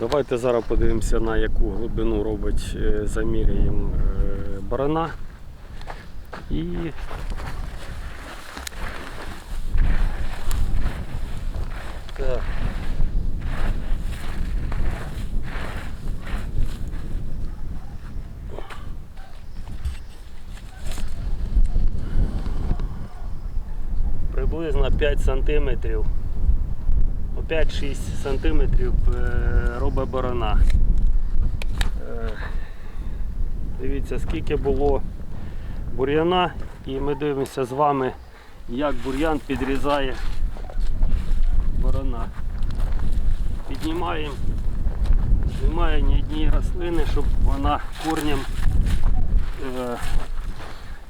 Давайте зараз подивимося, на яку глибину робить, е, заміряємо е, барана. І так. Приблизно 5 сантиметрів. 5-6 сантиметрів е, робить борона. Е, Дивіться, скільки було бур'яна, і ми дивимося з вами, як бур'ян підрізає борона. Піднімаємо, немає ні однієї рослини, щоб вона корнем, е,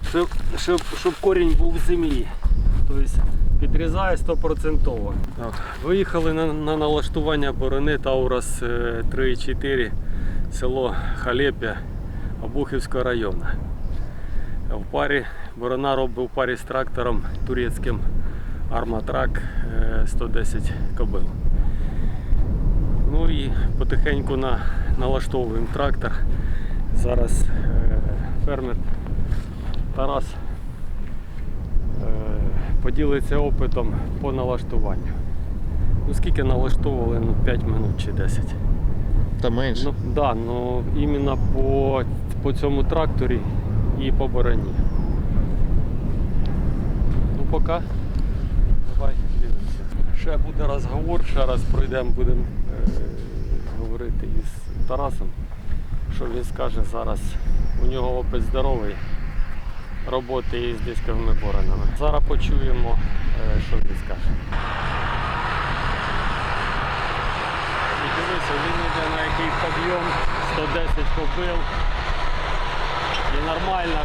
щоб, щоб, щоб корінь був в землі. Тобто підрізає 100%. Так. Виїхали на, на налаштування борони Таурас е, 3,4 село Халепя Обухівського району. В парі борона робить в парі з трактором турецьким Арматрак е, 110 кобил. Ну і потихеньку на, налаштовуємо трактор. Зараз е, фермер Тарас е, поділиться опитом по налаштуванню. Ну скільки налаштовували, ну 5 минут чи 10. Та менше. Ну, да, ну іменно по, по цьому тракторі і по бороні. Ну поки. Давай дивимося. Ще буде розговор, ще раз пройдемо, будемо е, говорити із Тарасом. Що він скаже зараз. У нього опит здоровий роботи із дисковими боронами. Зараз почуємо, е, що він скаже. І дивися, він йде на який підйом 110 кобил. І нормально.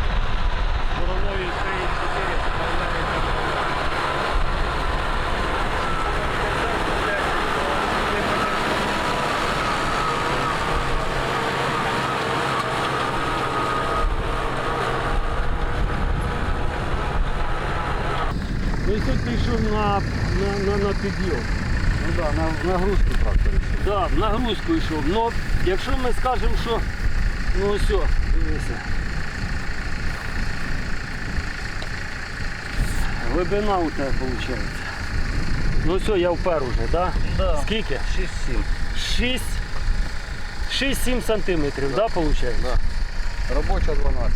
Борової 3,4 справляється. Ну тут пішов на, на, на, на підйом. Ну да, на нагрузку трактор ще. Так, в нагрузку йшов. Ну, якщо ми скажемо, що ну ось, дивися. Глибина у тебе виходить. Ну все, я впер уже, да? Да. Скільки? 6-7. 6 6-7 сантиметрів, да, виходить? Да. Робоча 12.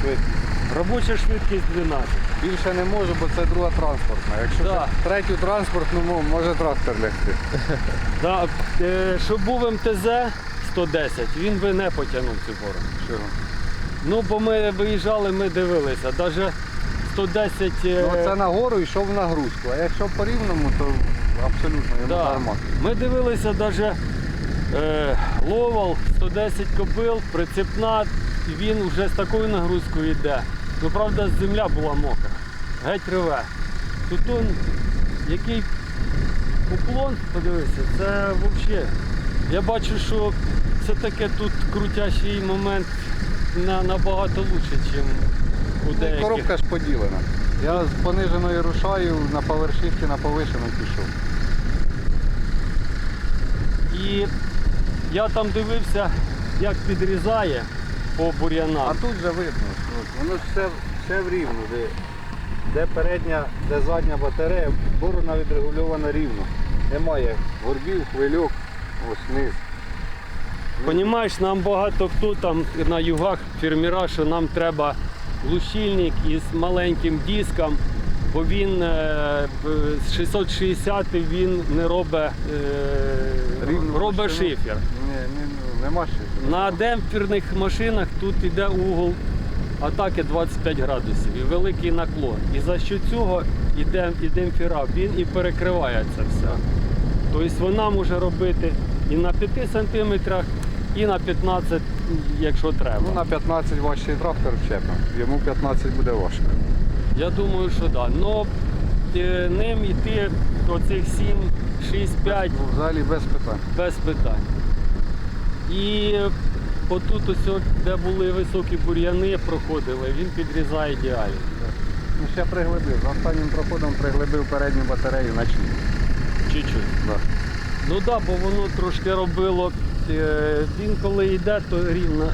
Швидкість. Робоча швидкість 12. Більше не можу, бо це друга транспортна. Якщо Да. це третю транспортну, ну, може трактор лягти. Да, е, щоб був МТЗ 110, він би не потягнув цю борону. Чого? Ну, бо ми виїжджали, ми дивилися. Навіть 110. е, Ну це нагору йшов в нагрузку, а якщо по рівному, то абсолютно йому Да. нормально. Ми дивилися навіть е, ловал 110 кобил, прицепна, і він вже з такою нагрузкою йде. Ну, правда, земля була мокра. Геть реве. Тут он, який уклон, подивися, це взагалі. Я бачу, що все-таки тут крутящий момент на, набагато краще, ніж у Ну, деяких. коробка ж поділена. Я з пониженої рушаю на повершівці на повишену пішов. І я там дивився, як підрізає по бур'янам. А тут же видно, воно ж все, все в рівну, де, де передня, де задня батарея, борона відрегульована рівно. Немає горбів, хвильок, ось низ. Понімаєш, нам багато хто там на югах фермера, що нам треба глушильник із маленьким диском, бо він е, з 660 він не робить, е, робить шифер. Ні, ні, нема. На демпферних машинах тут йде угол атаки 25 градусів і великий наклон. І за що цього іде, і демпфера, він і перекриває це все. Тобто вона може робити і на 5 сантиметрах, і на 15, якщо треба. Ну, на 15 важчий трактор вчепимо. Йому 15 буде важко. Я думаю, що так. Да. Но е, ним йти оцих 7, 6, 5 Ну, взагалі без питань. без питань. І отут ось, де були високі бур'яни, проходили, він підрізає ідеально. Ну, ще приглибив. За останнім проходом приглибив передню батарею на чуть. Чуть-чуть. Да. Ну так, да, бо воно трошки робило. е, Він коли йде, то рівна,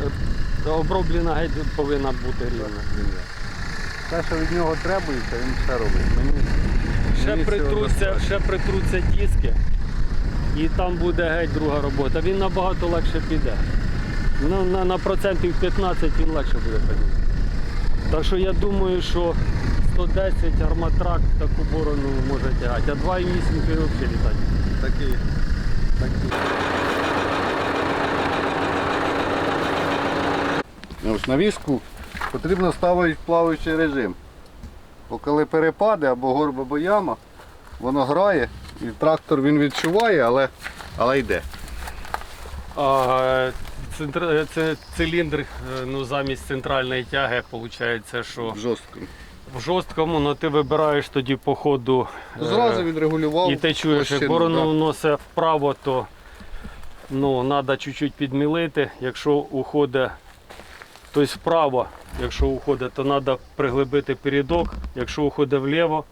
е, оброблена геть повинна бути рівна. Те, що від нього требується, він все робить. Мені, Ще мені цього притруться, ще притруться диски, і там буде геть друга робота. Він набагато легше піде. Ну, на, на процентів 15 він легше буде ходити. Так що я думаю, що 110 арматрак таку борону може тягати, а 2,8 взагалі літати. Такі, такі. Ось на візку потрібно ставити плаваючий режим. Бо коли перепади або горб, або яма, воно грає і трактор він відчуває, але, але йде. А, центр, це циліндр е, ну, замість центральної тяги, виходить, що Жорстко. в жорсткому, ну ти вибираєш тоді по ходу. е, Зразу відрегулював. І ти чуєш, як борону вносить вправо, то ну, треба чуть-чуть підмілити. Якщо уходить, тобто вправо, якщо уходить, то треба приглибити передок. Якщо уходить вліво,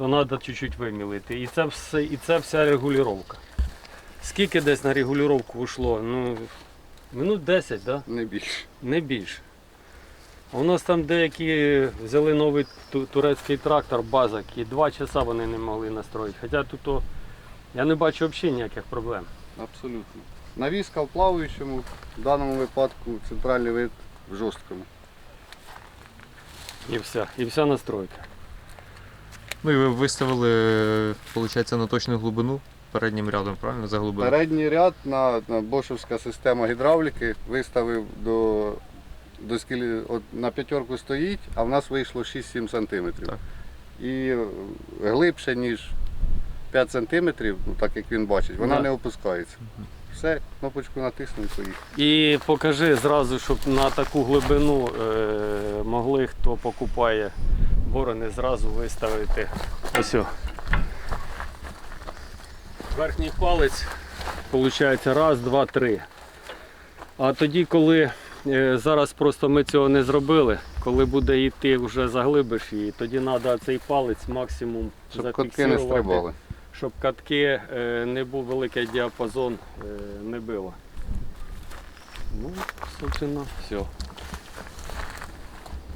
то треба чуть-чуть вимілити. І це, все, і це вся регулювання. Скільки десь на регулювання йшло? Ну, минут 10, да? Не більше. не більше. У нас там деякі взяли новий турецький трактор, базак, і два часа вони не могли настроїти. Хоча тут о, я не бачу взагалі ніяких проблем. Абсолютно. Навіска в плаваючому, в даному випадку центральний вид в жорсткому. І вся, і вся настройка. Ну і ви виставили, виходить, на точну глибину переднім рядом, правильно? Заглибили? Передній ряд на, на бошевська система гідравліки виставив до, до скілі, от на п'ятерку стоїть, а в нас вийшло 6-7 см. Так. І глибше, ніж 5 см, ну, так як він бачить, вона Да. не опускається. Все, кнопочку натиснув і поїхав. І покажи зразу, щоб на таку глибину е, могли, хто покупає борони, зразу виставити. Ось. о. Верхній палець, виходить, раз, два, три. А тоді, коли е, зараз просто ми цього не зробили, коли буде йти вже заглибиш її, тоді треба цей палець максимум Щоб котки не стрибали. щоб катки е, не був великий діапазон, е, не било. Ну, собственно, все.